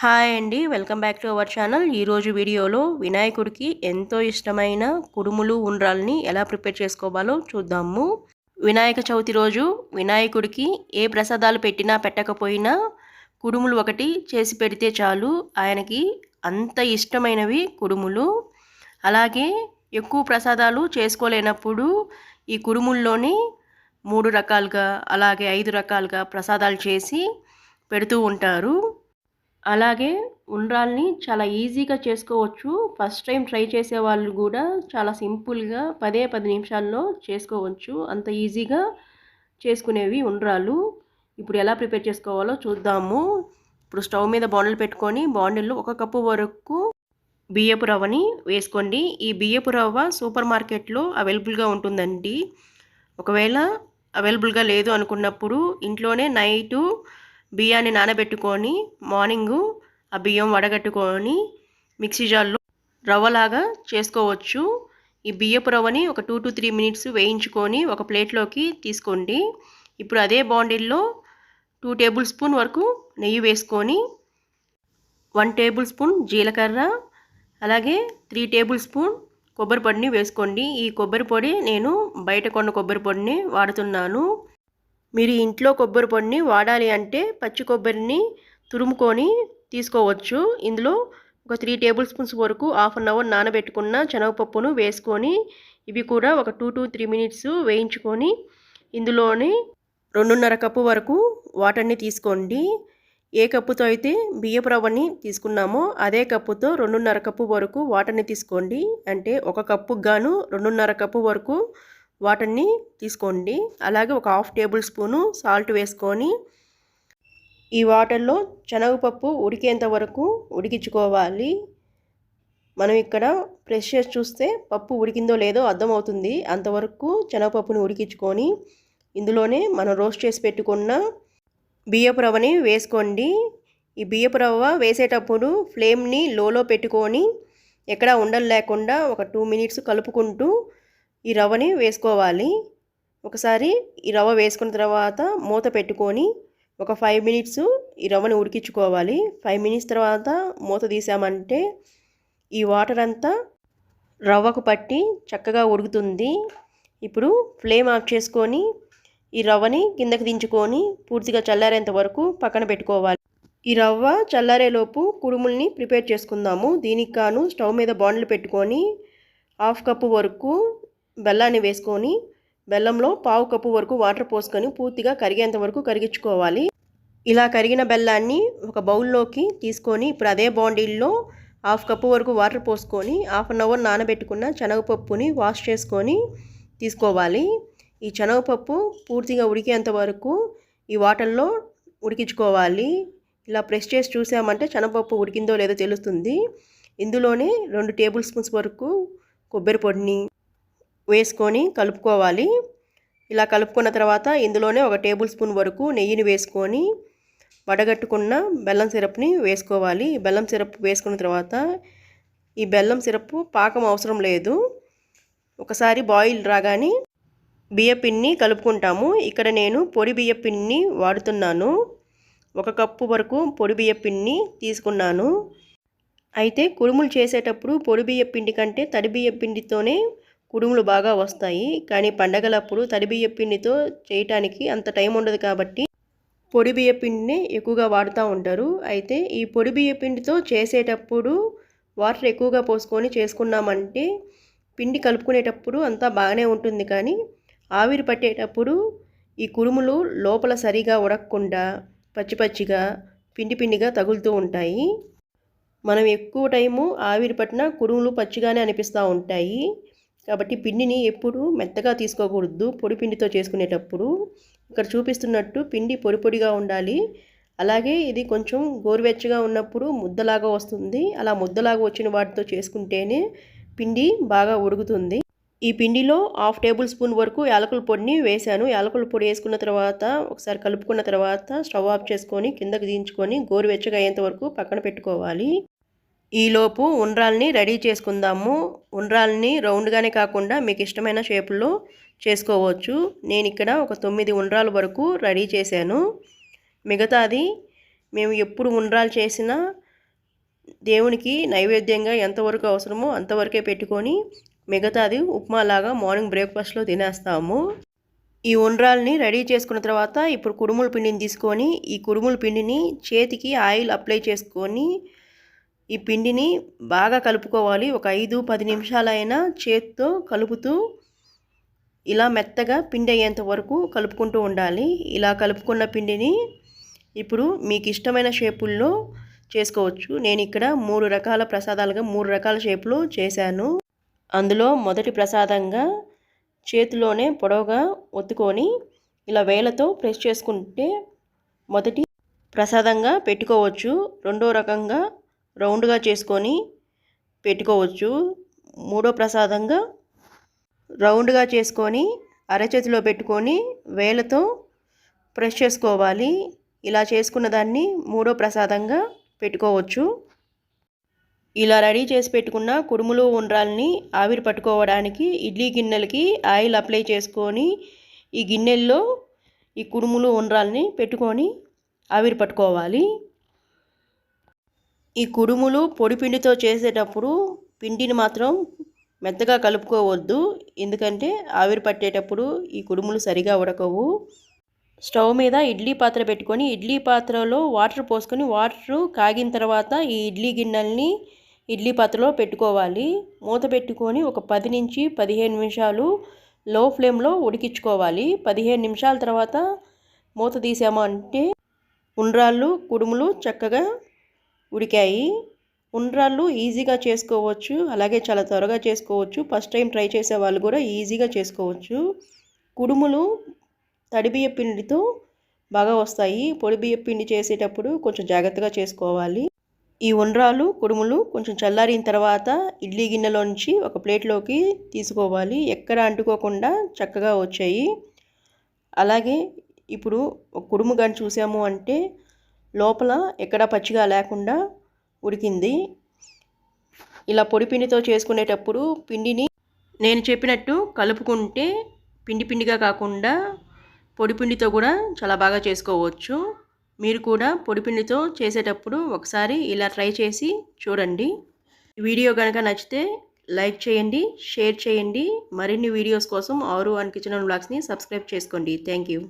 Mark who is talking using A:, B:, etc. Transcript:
A: Hi అండి welcome back to our channel. ఈరోజు వీడియోలో వినాయకుడికి ఎంతో ఇష్టమైన కుడుములు ఉండ్రాల్ని ఎలా ప్రిపేర్ చేసుకోవాలో చూద్దాము. వినాయక చవితి రోజు వినాయకుడికి ఏ ప్రసాదాలు పెట్టినా పెట్టకపోయినా కుడుములు ఒకటి చేసి పెడితే చాలు. ఆయనకి అంత ఇష్టమైనవి కుడుములు. అలాగే ఎక్కువ ప్రసాదాలు చేసుకోలేనప్పుడు ఈ కుడుముల్లోని మూడు రకాలుగా అలాగే ఐదు రకాలుగా ప్రసాదాలు చేసి పెడుతూ ఉంటారు. అలాగే ఉండ్రాల్ని చాలా ఈజీగా చేసుకోవచ్చు. ఫస్ట్ టైం ట్రై చేసే వాళ్ళు కూడా చాలా సింపుల్గా పదే పది నిమిషాల్లో చేసుకోవచ్చు. అంత ఈజీగా చేసుకునేవి ఉండ్రాలు ఇప్పుడు ఎలా ప్రిపేర్ చేసుకోవాలో చూద్దాము. ఇప్పుడు స్టవ్ మీద బాండిల్ పెట్టుకొని బాండిల్లో ఒక కప్పు వరకు బియ్యపు రవ్వని వేసుకోండి. ఈ బియ్యపు రవ్వ సూపర్ మార్కెట్లో అవైలబుల్గా ఉంటుందండి. ఒకవేళ అవైలబుల్గా లేదు అనుకున్నప్పుడు ఇంట్లోనే నైటు బియ్యాన్ని నానబెట్టుకొని మార్నింగు ఆ బియ్యం వడగట్టుకొని మిక్సీ జార్లో రవ్వలాగా చేసుకోవచ్చు. ఈ బియ్యపు రవ్వని ఒక టూ టు త్రీ మినిట్స్ వేయించుకొని ఒక ప్లేట్లోకి తీసుకోండి. ఇప్పుడు అదే బాండిల్లో టూ టేబుల్ స్పూన్ వరకు నెయ్యి వేసుకొని వన్ టేబుల్ స్పూన్ జీలకర్ర అలాగే త్రీ టేబుల్ స్పూన్ కొబ్బరి పొడిని వేసుకోండి. ఈ కొబ్బరి పొడి నేను బయట కొన్న కొబ్బరి పొడిని వాడుతున్నాను. మీరు ఇంట్లో కొబ్బరి పొడిని వాడాలి అంటే పచ్చి కొబ్బరిని తురుముకొని తీసుకోవచ్చు. ఇందులో ఒక త్రీ టేబుల్ స్పూన్స్ వరకు హాఫ్ అన్ అవర్ నానబెట్టుకున్న శనగపప్పును వేసుకొని ఇవి కూడా ఒక టూ టు త్రీ మినిట్స్ వేయించుకొని ఇందులోని రెండున్నర కప్పు వరకు వాటర్ని తీసుకోండి. ఏ కప్పుతో అయితే బియ్యపు రవ్వని తీసుకున్నామో అదే కప్పుతో రెండున్నర కప్పు వరకు వాటర్ని తీసుకోండి. అంటే ఒక కప్పుకు గాను రెండున్నర కప్పు వరకు వాటర్ని తీసుకోండి. అలాగే ఒక హాఫ్ టేబుల్ స్పూను సాల్ట్ వేసుకొని ఈ వాటర్లో శనగపప్పు ఉడికేంత వరకు ఉడికించుకోవాలి. మనం ఇక్కడ ప్రెస్ చేసి చూస్తే పప్పు ఉడికిందో లేదో అర్థమవుతుంది. అంతవరకు శనగపప్పుని ఉడికించుకొని ఇందులోనే మనం రోస్ట్ చేసి పెట్టుకున్న బియ్యపు రవ్వని వేసుకోండి. ఈ బియ్యపు రవ్వ వేసేటప్పుడు ఫ్లేమ్ని లోలో పెట్టుకొని ఎక్కడా ఉండలు లేకుండా ఒక టూ మినిట్స్ కలుపుకుంటూ ఈ రవ్వని వేసుకోవాలి. ఒకసారి ఈ రవ్వ వేసుకున్న తర్వాత మూత పెట్టుకొని ఒక ఫైవ్ మినిట్స్ ఈ రవ్వని ఉడికించుకోవాలి. ఫైవ్ మినిట్స్ తర్వాత మూత తీసామంటే ఈ వాటర్ అంతా రవ్వకు పట్టి చక్కగా ఉడుకుతుంది. ఇప్పుడు ఫ్లేమ్ ఆఫ్ చేసుకొని ఈ రవ్వని కిందకి దించుకొని పూర్తిగా చల్లారేంత వరకు పక్కన పెట్టుకోవాలి. ఈ రవ్వ చల్లారేలోపు కుడుముల్ని ప్రిపేర్ చేసుకుందాము. దీనికి కాను స్టవ్ మీద బాండ్లు పెట్టుకొని హాఫ్ కప్పు వరకు బెల్లాన్ని వేసుకొని బెల్లంలో పావు కప్పు వరకు వాటర్ పోసుకొని పూర్తిగా కరిగేంత వరకు కరిగించుకోవాలి. ఇలా కరిగిన బెల్లాన్ని ఒక బౌల్లోకి తీసుకొని ఇప్పుడు అదే బాండీల్లో హాఫ్ కప్పు వరకు వాటర్ పోసుకొని హాఫ్ అన్ అవర్ నానబెట్టుకున్న శనగపప్పుని వాష్ చేసుకొని తీసుకోవాలి. ఈ శనగపప్పు పూర్తిగా ఉడికేంత వరకు ఈ వాటర్లో ఉడికించుకోవాలి. ఇలా ప్రెస్ చేసి చూసామంటే శనగపప్పు ఉడికిందో లేదో తెలుస్తుంది. ఇందులోనే రెండు టేబుల్ స్పూన్స్ వరకు కొబ్బరి పొడిని వేసుకొని కలుపుకోవాలి. ఇలా కలుపుకున్న తర్వాత ఇందులోనే ఒక టేబుల్ స్పూన్ వరకు నెయ్యిని వేసుకొని వడగట్టుకున్న బెల్లం సిరప్ని వేసుకోవాలి. బెల్లం సిరప్ వేసుకున్న తర్వాత ఈ బెల్లం సిరప్ పాకం అవసరం లేదు. ఒకసారి బాయిల్ రాగానే బియ్య కలుపుకుంటాము. ఇక్కడ నేను పొడి బియ్య వాడుతున్నాను. ఒక కప్పు వరకు పొడి బియ్య తీసుకున్నాను. అయితే కుడుములు చేసేటప్పుడు పొడి బియ్యపిండి కంటే తడి బియ్య పిండితోనే కుడుములు బాగా వస్తాయి. కానీ పండగలప్పుడు తడి బియ్య పిండితో చేయటానికి అంత టైం ఉండదు కాబట్టి పొడి బియ్య పిండిని ఎక్కువగా వాడుతూ ఉంటారు. అయితే ఈ పొడి బియ్య పిండితో చేసేటప్పుడు వాటర్ ఎక్కువగా పోసుకొని చేసుకున్నామంటే పిండి కలుపుకునేటప్పుడు అంతా బాగానే ఉంటుంది. కానీ ఆవిరి పట్టేటప్పుడు ఈ కురుములు లోపల సరిగా ఉడకకుండా పచ్చి పచ్చిగా పిండి పిండిగా తగులుతూ ఉంటాయి. మనం ఎక్కువ టైము ఆవిరి పట్టిన కురుములు పచ్చిగానే అనిపిస్తూ ఉంటాయి. కాబట్టి పిండిని ఎప్పుడు మెత్తగా తీసుకోకూడదు. పొడి పిండితో చేసుకునేటప్పుడు ఇక్కడ చూపిస్తున్నట్టు పిండి పొడి పొడిగా ఉండాలి. అలాగే ఇది కొంచెం గోరువెచ్చగా ఉన్నప్పుడు ముద్దలాగా వస్తుంది. అలా ముద్దలాగా వచ్చిన వాటితో చేసుకుంటేనే పిండి బాగా ఉడుకుతుంది. ఈ పిండిలో హాఫ్ టేబుల్ స్పూన్ వరకు యాలకుల పొడిని వేశాను. యాలకుల పొడి వేసుకున్న తర్వాత ఒకసారి కలుపుకున్న తర్వాత స్టవ్ ఆఫ్ చేసుకొని కిందకి దించుకొని గోరువెచ్చగా అయ్యేంత వరకు పక్కన పెట్టుకోవాలి. ఈలోపు ఉండ్రాల్ని రెడీ చేసుకుందాము. ఉండ్రాల్ని రౌండ్గానే కాకుండా మీకు ఇష్టమైన షేపుల్లో చేసుకోవచ్చు. నేను ఇక్కడ ఒక తొమ్మిది ఉండ్రాల వరకు రెడీ చేశాను. మిగతాది మేము ఎప్పుడు ఉండ్రాలు చేసినా దేవునికి నైవేద్యంగా ఎంతవరకు అవసరమో అంతవరకే పెట్టుకొని మిగతాది ఉప్మాలాగా మార్నింగ్ బ్రేక్ఫాస్ట్లో తినేస్తాము. ఈ ఉండ్రాల్ని రెడీ చేసుకున్న తర్వాత ఇప్పుడు కుడుముల పిండిని తీసుకొని ఈ కుడుముల పిండిని చేతికి ఆయిల్ అప్లై చేసుకొని ఈ పిండిని బాగా కలుపుకోవాలి. ఒక ఐదు పది నిమిషాలైనా చేతితో కలుపుతూ ఇలా మెత్తగా పిండి అయ్యేంత వరకు కలుపుకుంటూ ఉండాలి. ఇలా కలుపుకున్న పిండిని ఇప్పుడు మీకు ఇష్టమైన షేపుల్లో చేసుకోవచ్చు. నేను ఇక్కడ మూడు రకాల ప్రసాదాలుగా మూడు రకాల షేపులు చేశాను. అందులో మొదటి ప్రసాదంగా చేతిలోనే పొడవుగా ఒత్తుకొని ఇలా వేలతో ప్రెస్ చేసుకుంటే మొదటి ప్రసాదంగా పెట్టుకోవచ్చు. రెండో రకంగా రౌండ్గా చేసుకొని పెట్టుకోవచ్చు. మూడో ప్రసాదంగా రౌండ్గా చేసుకొని అరచేతిలో పెట్టుకొని వేలతో ప్రెస్ చేసుకోవాలి. ఇలా చేసుకున్న దాన్ని మూడో ప్రసాదంగా పెట్టుకోవచ్చు. ఇలా రెడీ చేసి పెట్టుకున్న కుడుములు ఉండ్రాల్ని ఆవిరి పట్టుకోవడానికి ఇడ్లీ గిన్నెలకి ఆయిల్ అప్లై చేసుకొని ఈ గిన్నెల్లో ఈ కుడుములు ఉండ్రాల్ని పెట్టుకొని ఆవిరి పట్టుకోవాలి. ఈ కుడుములు పొడి పిండితో చేసేటప్పుడు పిండిని మాత్రం మెత్తగా కలుపుకోవద్దు. ఎందుకంటే ఆవిరి పట్టేటప్పుడు ఈ కుడుములు సరిగా ఉడకవు. స్టవ్ మీద ఇడ్లీ పాత్ర పెట్టుకొని ఇడ్లీ పాత్రలో వాటర్ పోసుకొని వాటర్ కాగిన తర్వాత ఈ ఇడ్లీ గిన్నెల్ని ఇడ్లీ పాత్రలో పెట్టుకోవాలి. మూత పెట్టుకొని ఒక పది నుంచి పదిహేను నిమిషాలు లో ఫ్లేమ్లో ఉడికించుకోవాలి. పదిహేను నిమిషాల తర్వాత మూత తీసామంటే ఉండ్రాళ్ళు కుడుములు చక్కగా ఉడికాయి. ఉండ్రాళ్ళు ఈజీగా చేసుకోవచ్చు. అలాగే చాలా త్వరగా చేసుకోవచ్చు. ఫస్ట్ టైం ట్రై చేసే వాళ్ళు కూడా ఈజీగా చేసుకోవచ్చు. కుడుములు తడిబియ్య పిండితో బాగా వస్తాయి. పొడి బియ్య పిండి చేసేటప్పుడు కొంచెం జాగ్రత్తగా చేసుకోవాలి. ఈ ఉండ్రాలు కుడుములు కొంచెం చల్లారిన తర్వాత ఇడ్లీ గిన్నెలోంచి ఒక ప్లేట్లోకి తీసుకోవాలి. ఎక్కడ అంటుకోకుండా చక్కగా వచ్చాయి. అలాగే ఇప్పుడు ఒక కుడుము కానీ చూసాము అంటే లోపల ఎక్కడా పచ్చిగా లేకుండా ఉడికింది. ఇలా పొడి పిండితో చేసుకునేటప్పుడు పిండిని నేను చెప్పినట్టు కలుపుకుంటే పిండి పిండిగా కాకుండా పొడి పిండితో కూడా చాలా బాగా చేసుకోవచ్చు. మీరు కూడా పొడిపిండితో చేసేటప్పుడు ఒకసారి ఇలా ట్రై చేసి చూడండి. వీడియో కనుక నచ్చితే లైక్ చేయండి షేర్ చేయండి. మరిన్ని వీడియోస్ కోసం ఆరు అండ్ కిచెన్ అండ్ బ్లాగ్స్ని సబ్స్క్రైబ్ చేసుకోండి. Thank you.